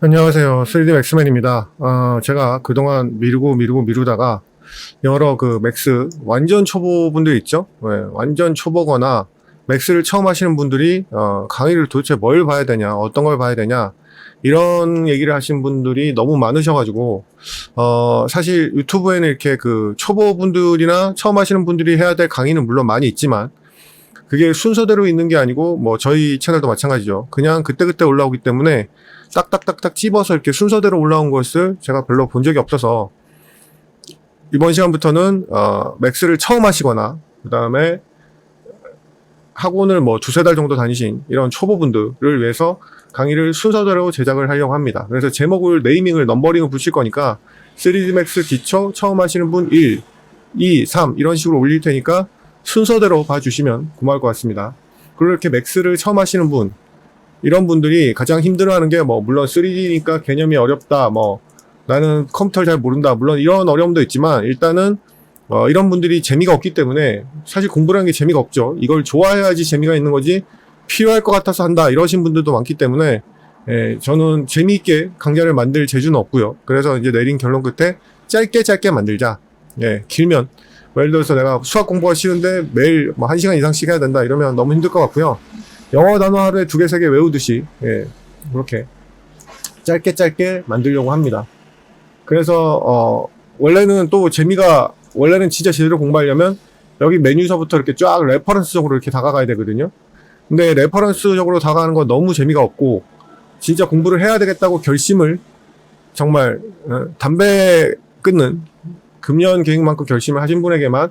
안녕하세요. 3D 맥스맨입니다. 어, 제가 그동안 미루고 미루고 미루다가 여러 그 맥스 완전 초보분들 있죠? 네, 완전 초보거나 맥스를 처음 하시는 분들이 어, 강의를 도대체 뭘 봐야 되냐, 어떤 걸 봐야 되냐 이런 얘기를 하신 분들이 너무 많으셔가지고 어, 사실 유튜브에는 이렇게 그 초보분들이나 처음 하시는 분들이 해야 될 강의는 물론 많이 있지만 그게 순서대로 있는 게 아니고 뭐 저희 채널도 마찬가지죠. 그냥 그때그때 올라오기 때문에 딱딱딱딱 찝어서 이렇게 순서대로 올라온 것을 제가 별로 본 적이 없어서 이번 시간부터는 어, 맥스를 처음 하시거나 그 다음에 학원을 뭐 두세 달 정도 다니신 이런 초보분들을 위해서 강의를 순서대로 제작을 하려고 합니다. 그래서 제목을 네이밍을 넘버링을 붙일 거니까 3D 맥스 기초 처음 하시는 분 1, 2, 3 이런 식으로 올릴 테니까 순서대로 봐주시면 고마울 것 같습니다. 그리고 이렇게 맥스를 처음 하시는 분 이런 분들이 가장 힘들어하는 게 뭐 물론 3D니까 개념이 어렵다 뭐 나는 컴퓨터를 잘 모른다 물론 이런 어려움도 있지만 일단은 어, 이런 분들이 재미가 없기 때문에 사실 공부라는 게 재미가 없죠. 이걸 좋아해야지 재미가 있는 거지 필요할 것 같아서 한다 이러신 분들도 많기 때문에 예, 저는 재미있게 강좌를 만들 재주는 없고요. 그래서 이제 내린 결론 끝에 짧게 짧게 만들자. 예, 길면 뭐 예를 들어서 내가 수학 공부가 쉬운데 매일 뭐 1시간 이상씩 해야 된다 이러면 너무 힘들 것 같고요 영어 단어 하루에 두 개, 세 개 외우듯이, 예, 그렇게 짧게 짧게 만들려고 합니다. 그래서, 어, 원래는 또 재미가, 원래는 진짜 제대로 공부하려면 여기 메뉴서부터 이렇게 쫙 레퍼런스적으로 이렇게 다가가야 되거든요. 근데 레퍼런스적으로 다가가는 건 너무 재미가 없고, 진짜 공부를 해야 되겠다고 결심을 정말, 어, 담배 끊는 금년 계획만큼 결심을 하신 분에게만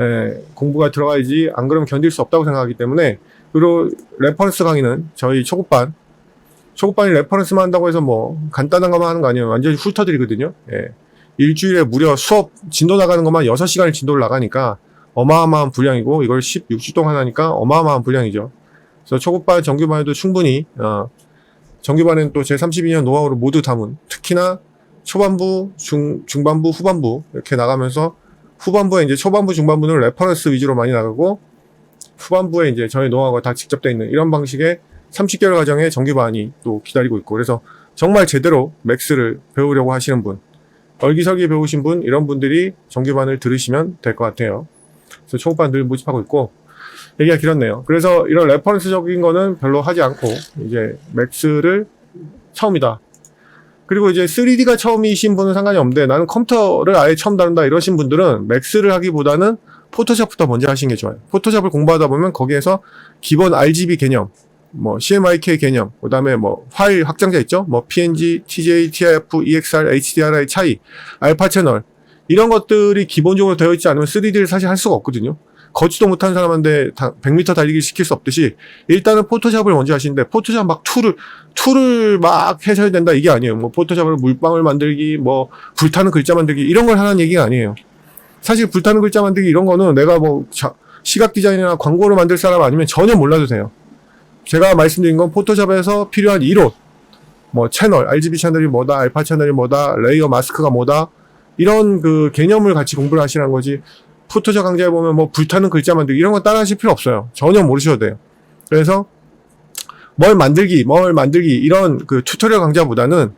예, 공부가 들어가야지 안 그러면 견딜 수 없다고 생각하기 때문에 그리고 레퍼런스 강의는 저희 초급반 초급반이 레퍼런스만 한다고 해서 뭐 간단한 것만 하는 거 아니에요. 완전히 훑어드리거든요. 예. 일주일에 무려 수업 진도 나가는 것만 6시간을 진도를 나가니까 어마어마한 분량이고 이걸 16주 동안 하니까 어마어마한 분량이죠. 그래서 초급반 정규반에도 충분히 어, 정규반에는 또 제 32년 노하우를 모두 담은 특히나 초반부 중, 중반부 후반부 이렇게 나가면서 후반부에 이제 초반부 중반부는 레퍼런스 위주로 많이 나가고 후반부에 이제 저희 노하우가 다 직접 돼 있는 이런 방식의 30개월 과정의 정규반이 또 기다리고 있고 그래서 정말 제대로 맥스를 배우려고 하시는 분 얼기설기 배우신 분 이런 분들이 정규반을 들으시면 될 것 같아요. 그래서 초급반 늘 모집하고 있고 얘기가 길었네요. 그래서 이런 레퍼런스적인 거는 별로 하지 않고 이제 맥스를 처음이다. 그리고 이제 3D가 처음이신 분은 상관이 없는데 나는 컴퓨터를 아예 처음 다룬다 이러신 분들은 맥스를 하기보다는 포토샵부터 먼저 하시는 게 좋아요. 포토샵을 공부하다 보면 거기에서 기본 RGB 개념, 뭐 CMYK 개념, 그다음에 뭐 파일 확장자 있죠? 뭐 PNG, TJ, TIF, EXR, HDRI 차이, 알파 채널 이런 것들이 기본적으로 되어 있지 않으면 3D를 사실 할 수가 없거든요. 걷지도 못하는 사람한테 100m 달리기 시킬 수 없듯이 일단은 포토샵을 먼저 하시는데 포토샵 막 툴을 툴을 막 해셔야 된다 이게 아니에요. 뭐 포토샵으로 물방울 만들기, 뭐 불타는 글자 만들기 이런 걸 하는 얘기가 아니에요. 사실 불타는 글자 만들기 이런 거는 내가 뭐 자- 시각 디자인이나 광고를 만들 사람 아니면 전혀 몰라도 돼요. 제가 말씀드린 건 포토샵에서 필요한 이론, 뭐 채널, RGB 채널이 뭐다, 알파 채널이 뭐다, 레이어 마스크가 뭐다 이런 그 개념을 같이 공부를 하시라는 거지. 포토샵 강좌에 보면 뭐 불타는 글자 만들기 이런 거 따라 하실 필요 없어요. 전혀 모르셔도 돼요. 그래서 뭘 만들기, 뭘 만들기 이런 그 튜토리얼 강좌보다는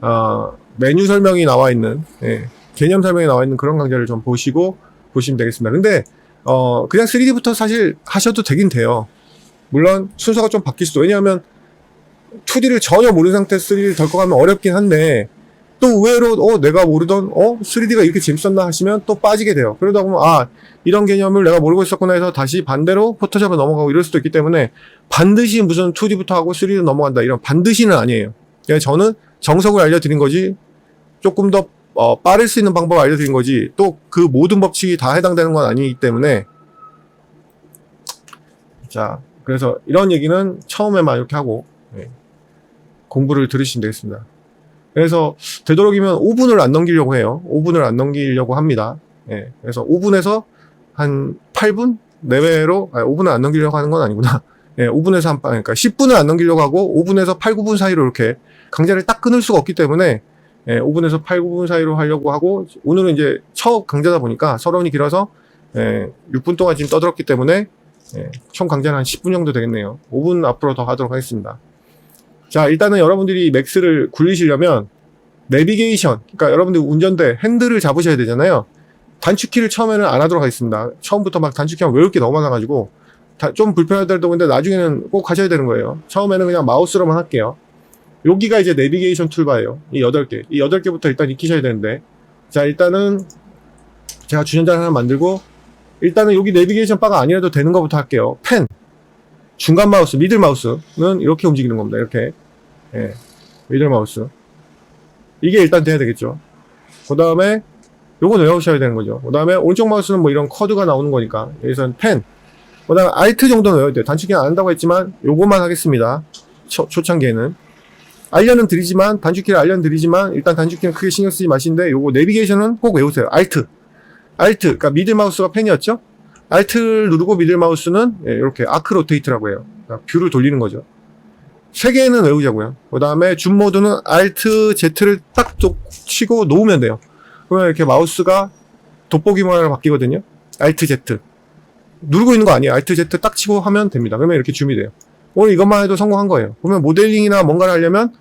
어, 메뉴 설명이 나와 있는 예, 개념 설명이 나와 있는 그런 강좌를 좀 보시고 보시면 되겠습니다. 근데 어 그냥 3D부터 사실 하셔도 되긴 돼요. 물론 순서가 좀 바뀔 수도. 왜냐하면 2D를 전혀 모르는 상태에서 3D를 덜컥 하면 어렵긴 한데 또 의외로 어 내가 모르던 어 3D가 이렇게 재밌었나 하시면 또 빠지게 돼요. 그러다 보면 아 이런 개념을 내가 모르고 있었구나 해서 다시 반대로 포토샵을 넘어가고 이럴 수도 있기 때문에 반드시 무슨 2D부터 하고 3D 넘어간다 이런 반드시는 아니에요. 그냥 저는 정석을 알려드린 거지 조금 더 어, 빠를 수 있는 방법을 알려드린 거지 또 그 모든 법칙이 다 해당되는 건 아니기 때문에 자 그래서 이런 얘기는 처음에만 이렇게 하고 예, 공부를 들으시면 되겠습니다. 그래서 되도록이면 5분을 안 넘기려고 해요. 5분을 안 넘기려고 합니다. 예, 그래서 5분에서 한 8분 내외로 아니, 5분을 안 넘기려고 하는 건 아니구나. 예, 5분에서 한 그러니까 10분을 안 넘기려고 하고 5분에서 8, 9분 사이로 이렇게 강좌를 딱 끊을 수가 없기 때문에 예, 5분에서 8, 9분 사이로 하려고 하고 오늘은 이제 첫 강좌다 보니까 서론이 길어서 예, 6분 동안 지금 떠들었기 때문에 예, 총 강좌는 한 10분 정도 되겠네요. 5분 앞으로 더 하도록 하겠습니다. 자, 일단은 여러분들이 맥스를 굴리시려면 내비게이션, 그러니까 여러분들 운전대 핸들을 잡으셔야 되잖아요. 단축키를 처음에는 안 하도록 하겠습니다. 처음부터 막 단축키 하면 외울 게 너무 많아가지고 다- 좀 불편하더라도 근데 나중에는 꼭 하셔야 되는 거예요. 처음에는 그냥 마우스로만 할게요. 여기가 이제 내비게이션 툴바예요. 이 8개. 이 8개부터 일단 익히셔야 되는데. 자, 일단은 제가 주전자 하나 만들고 일단은 여기 내비게이션 바가 아니라도 되는 것부터 할게요. 펜. 중간 마우스, 미들 마우스는 이렇게 움직이는 겁니다. 이렇게. 예. 미들 마우스. 이게 일단 돼야 되겠죠. 그 다음에 요건 외우셔야 되는 거죠. 그 다음에 오른쪽 마우스는 뭐 이런 커드가 나오는 거니까 여기서는 펜. 그 다음에 알트 정도는 외워야 돼요. 단축키 안 한다고 했지만 요것만 하겠습니다. 초, 초창기에는. 알려는 드리지만 단축키를 알려는 드리지만 일단 단축키는 크게 신경 쓰지 마시는데 요거 내비게이션은 꼭 외우세요. 알트. 알트. 그러니까 미들 마우스가 펜이었죠? 알트를 누르고 미들 마우스는 예, 이렇게 아크 로테이트라고 해요. 그러니까 뷰를 돌리는 거죠. 세 개는 외우자고요. 그 다음에 줌 모드는 Alt Z를 딱 쪽- 치고 놓으면 돼요. 그러면 이렇게 마우스가 돋보기 모양으로 바뀌거든요. Alt Z. 누르고 있는 거 아니에요. Alt Z 딱 치고 하면 됩니다. 그러면 이렇게 줌이 돼요. 오늘 이것만 해도 성공한 거예요. 그러면 모델링이나 뭔가를 하려면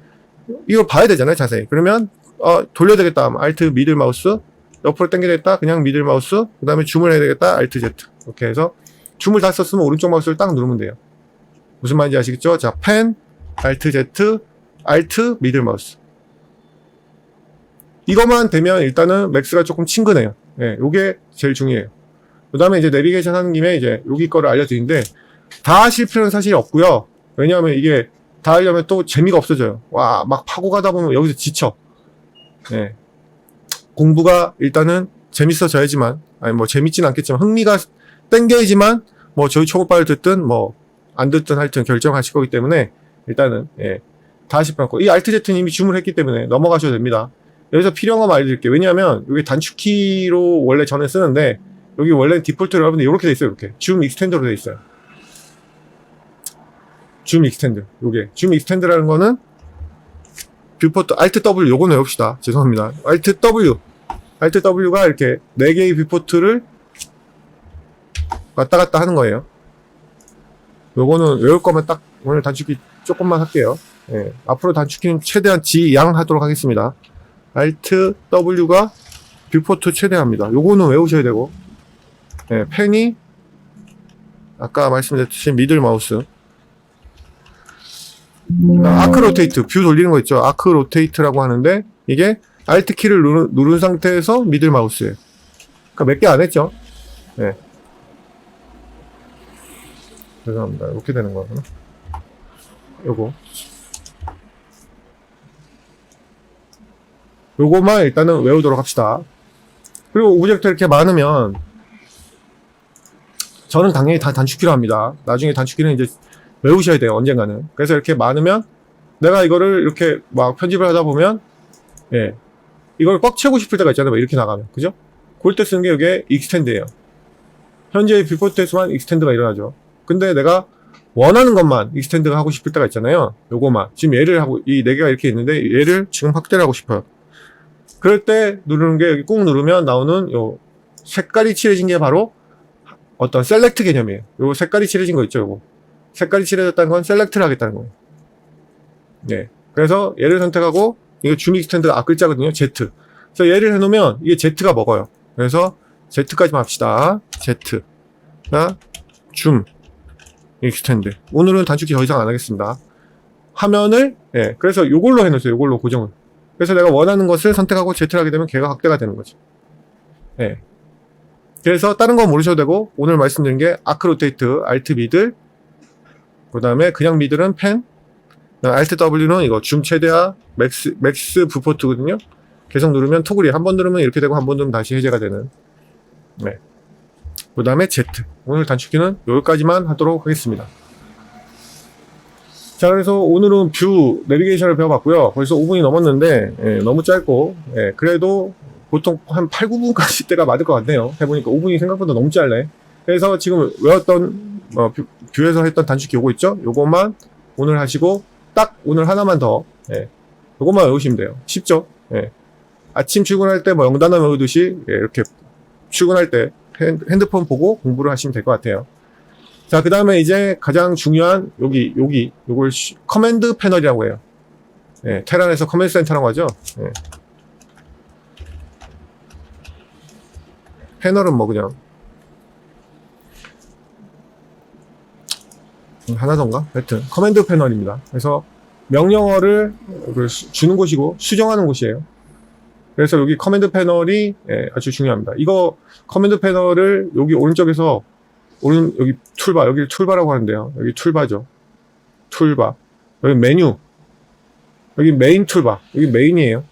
이걸 봐야 되잖아요. 자세히. 그러면 어, 돌려야 되겠다. Alt 미들 마우스. 옆으로 당겨야 되겠다. 그냥 미들 마우스. 그 다음에 줌을 해야 되겠다. Alt Z. 이렇게 해서 줌을 다 썼으면 오른쪽 마우스를 딱 누르면 돼요. 무슨 말인지 아시겠죠? 자, 펜, Alt Z, Alt 미들 마우스. 이것만 되면 일단은 맥스가 조금 친근해요. 예, 요게 제일 중요해요. 그 다음에 이제 내비게이션 하는 김에 이제 여기 거를 알려드리는데 다 하실 필요는 사실 없고요. 왜냐하면 이게 다 하려면 또 재미가 없어져요. 와, 막 파고 가다 보면 여기서 지쳐. 예. 공부가 일단은 재밌어져야지만, 아니 뭐 재밌진 않겠지만 흥미가 땡겨야지만 뭐 저희 초급반을 듣든 뭐 안 듣든 하여튼 결정하실 거기 때문에 일단은 예. 다 하실 필요 없고 이 이미 주문했기 때문에 넘어가셔도 됩니다. 여기서 필요한 것만 알려드릴게요. 왜냐하면 여기 단축키로 원래 전에 쓰는데 여기 원래 디폴트로 여러분들 이렇게 돼 있어요. 이렇게 줌 익스텐더로 돼 있어요. 줌 익스텐드. 요게 줌 익스텐드라는 거는 뷰포트 Alt W 요거는 외웁시다. 죄송합니다. Alt W Alt W가 이렇게 네 개의 뷰포트를 왔다 갔다 하는 거예요. 요거는 외울 거면 딱 오늘 단축키 조금만 할게요. 예, 앞으로 단축키는 최대한 지양하도록 하겠습니다. Alt W가 뷰포트 최대합니다. 요거는 외우셔야 되고, 예, 펜이 아까 말씀드렸듯이 미들 마우스, 아크 로테이트, 뷰 돌리는 거 있죠. 아크 로테이트라고 하는데 이게 Alt 키를 누른, 누른 상태에서 미들 마우스예요. 그러니까 몇 개 안 했죠. 예. 죄송합니다. 이렇게 되는 거구나. 요거. 요거만 일단은 외우도록 합시다. 그리고 오브젝트 이렇게 많으면 저는 당연히 다 단축키로 합니다. 나중에 단축키는 이제 외우셔야 돼요. 언젠가는. 그래서 이렇게 많으면 내가 이거를 이렇게 막 편집을 하다 보면 예. 이걸 꽉 채우고 싶을 때가 있잖아요. 막 이렇게 나가면. 그죠? 그럴 때 쓰는 게 이게 익스텐드예요. 현재 뷰포트에서만 익스텐드가 일어나죠. 근데 내가 원하는 것만 익스텐드가 하고 싶을 때가 있잖아요. 요거만. 지금 얘를 하고, 이 네 개가 이렇게 있는데, 얘를 지금 확대를 하고 싶어요. 그럴 때 누르는 게 여기 꾹 누르면 나오는 요 색깔이 칠해진 게 바로 어떤 셀렉트 개념이에요. 요 색깔이 칠해진 거 있죠, 요거. 색깔이 칠해졌다는 건 셀렉트를 하겠다는 거예요. 네. 그래서 얘를 선택하고, 이거 줌 익스텐드가 앞글자거든요, Z. 그래서 얘를 해놓으면 이게 Z가 먹어요. 그래서 Z까지만 합시다. Z. 나, 줌. 익스텐드. 오늘은 단축키 더 이상 안 하겠습니다. 화면을, 예, 그래서 요걸로 해놓으세요. 요걸로 고정을. 그래서 내가 원하는 것을 선택하고 Z를 하게 되면 걔가 확대가 되는 거죠. 예. 그래서 다른 건 모르셔도 되고, 오늘 말씀드린 게 아크 로테이트, 알트 미들, 그 다음에 그냥 미들은 펜, 알트 W는 이거 줌 최대화, 맥스, 맥스 부포트거든요. 계속 누르면 토글이 한 번 누르면 이렇게 되고 한 번 누르면 다시 해제가 되는. 네. 그 다음에 Z. 오늘 단축키는 여기까지만 하도록 하겠습니다. 자, 그래서 오늘은 뷰 내비게이션을 배워봤고요. 벌써 5분이 넘었는데, 예, 너무 짧고, 예, 그래도 보통 한 8, 9분까지 때가 맞을 것 같네요. 해보니까 5분이 생각보다 너무 짧네. 그래서 지금 외웠던, 어, 뷰, 뷰에서 했던 단축키 요거 있죠? 요것만 오늘 하시고, 딱 오늘 하나만 더, 예, 요것만 외우시면 돼요. 쉽죠? 예. 아침 출근할 때 뭐 영단어 외우듯이, 예, 이렇게 출근할 때 핸- 핸드폰 보고 공부를 하시면 될 것 같아요. 자, 그 다음에 이제 가장 중요한 여기, 여기, 요걸 쉬- 커맨드 패널이라고 해요. 예, 테란에서 커맨드 센터라고 하죠. 예. 패널은 뭐 그냥 하나던가? 하여튼 커맨드 패널입니다. 그래서 명령어를 그 수- 주는 곳이고 수정하는 곳이에요. 그래서 여기 커맨드 패널이 예, 아주 중요합니다. 이거 커맨드 패널을 여기 오른쪽에서 오른 여기 툴바 여기 툴바라고 하는데요. 여기 툴바죠. 툴바 여기 메뉴 여기 메인 툴바 여기 메인이에요.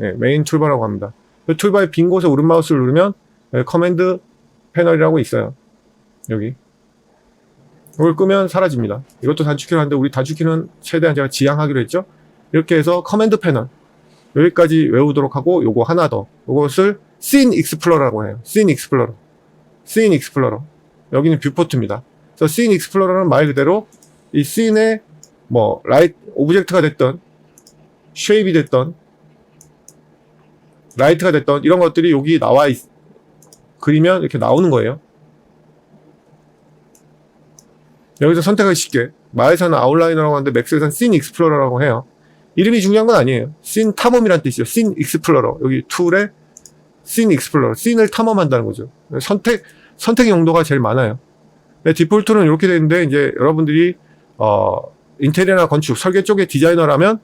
예, 메인 툴바라고 합니다. 그 툴바의 빈 곳에 오른 마우스를 누르면 예, 커맨드 패널이라고 있어요. 여기 이걸 끄면 사라집니다. 이것도 단축키로 하는데 우리 단축키는 최대한 제가 지양하기로 했죠. 이렇게 해서 커맨드 패널 여기까지 외우도록 하고 요거 하나 더 요것을 Scene Explorer라고 해요. Scene Explorer. Scene Explorer. 여기는 뷰포트입니다. 그래서 Scene Explorer는 말 그대로 이 씬의 뭐 라이트 오브젝트가 됐던 쉐입이 됐던 라이트가 됐던 이런 것들이 여기 나와 있, 그리면 이렇게 나오는 거예요. 여기서 선택하기 쉽게 마에서는 아웃라이너라고 하는데 맥스에서는 씬 익스플로러라고 해요. 이름이 중요한 건 아니에요. 씬 탐험이란 뜻이죠. 씬 익스플로러 여기 툴에 씬 익스플로러 씬을 탐험한다는 거죠. 선택 선택 용도가 제일 많아요. 디폴트는 이렇게 되는데 이제 여러분들이 어 인테리어나 건축 설계 쪽의 디자이너라면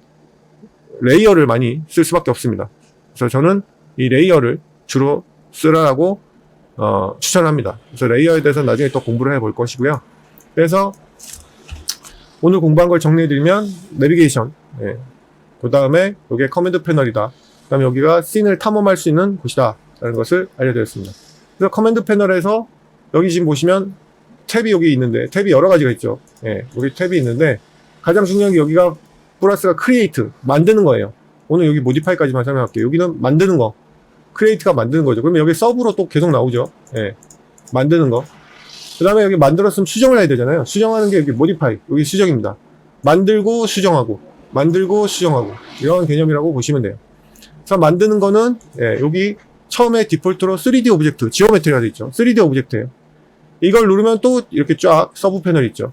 레이어를 많이 쓸 수밖에 없습니다. 그래서 저는 이 레이어를 주로 쓰라고 어, 추천합니다. 그래서 레이어에 대해서 나중에 또 공부를 해볼 것이고요. 그래서 오늘 공부한 걸 정리해드리면 내비게이션, 예. 그 다음에 여기에 커맨드 패널이다. 그 다음에 여기가 씬을 탐험할 수 있는 곳이다. 라는 것을 알려드렸습니다. 그래서 커맨드 패널에서 여기 지금 보시면 탭이 여기 있는데 탭이 여러 가지가 있죠. 예, 여기 탭이 있는데 가장 중요한 게 여기가 플러스가 크리에이트 만드는 거예요. 오늘 여기 모디파이까지만 설명할게요. 여기는 만드는 거, 크리에이트가 만드는 거죠. 그러면 여기 서브로 또 계속 나오죠. 예, 만드는 거. 그 다음에 여기 만들었으면 수정을 해야 되잖아요. 수정하는 게 여기 모디파이, 여기 수정입니다. 만들고 수정하고, 만들고 수정하고 이런 개념이라고 보시면 돼요. 그래서 만드는 거는 예, 여기 처음에 디폴트로 3D 오브젝트, 지오메트리가 돼 있죠. 3D 오브젝트예요. 이걸 누르면 또 이렇게 쫙 서브 패널이 있죠.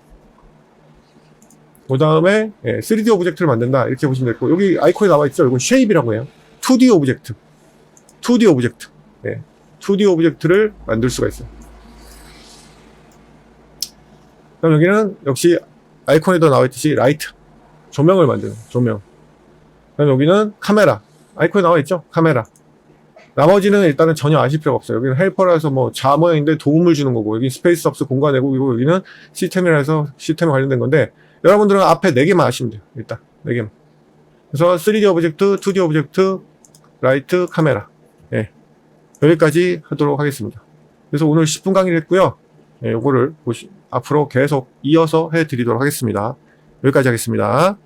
그 다음에 3D 오브젝트를 만든다 이렇게 보시면 되고 여기 아이콘에 나와 있죠. 이건 쉐입이라고 해요. 2D 오브젝트, 2D 오브젝트, 예, 2D 오브젝트를 만들 수가 있어요. 그럼 여기는 역시 아이콘에도 나와 있듯이 라이트, 조명을 만드는 조명. 그럼 여기는 카메라, 아이콘에 나와 있죠. 카메라. 나머지는 일단은 전혀 아실 필요가 없어요. 여기는 헬퍼라서 뭐 자모형인데 도움을 주는 거고, 여기 스페이스 업스 공간이고, 그리고 여기는 시스템이라서 시스템에 관련된 건데, 여러분들은 앞에 4개만 아시면 돼요. 일단, 4개만. 그래서 3D 오브젝트, 2D 오브젝트, 라이트, 카메라. 예. 여기까지 하도록 하겠습니다. 그래서 오늘 10분 강의를 했고요. 예, 요거를 보시, 앞으로 계속 이어서 해 드리도록 하겠습니다. 여기까지 하겠습니다.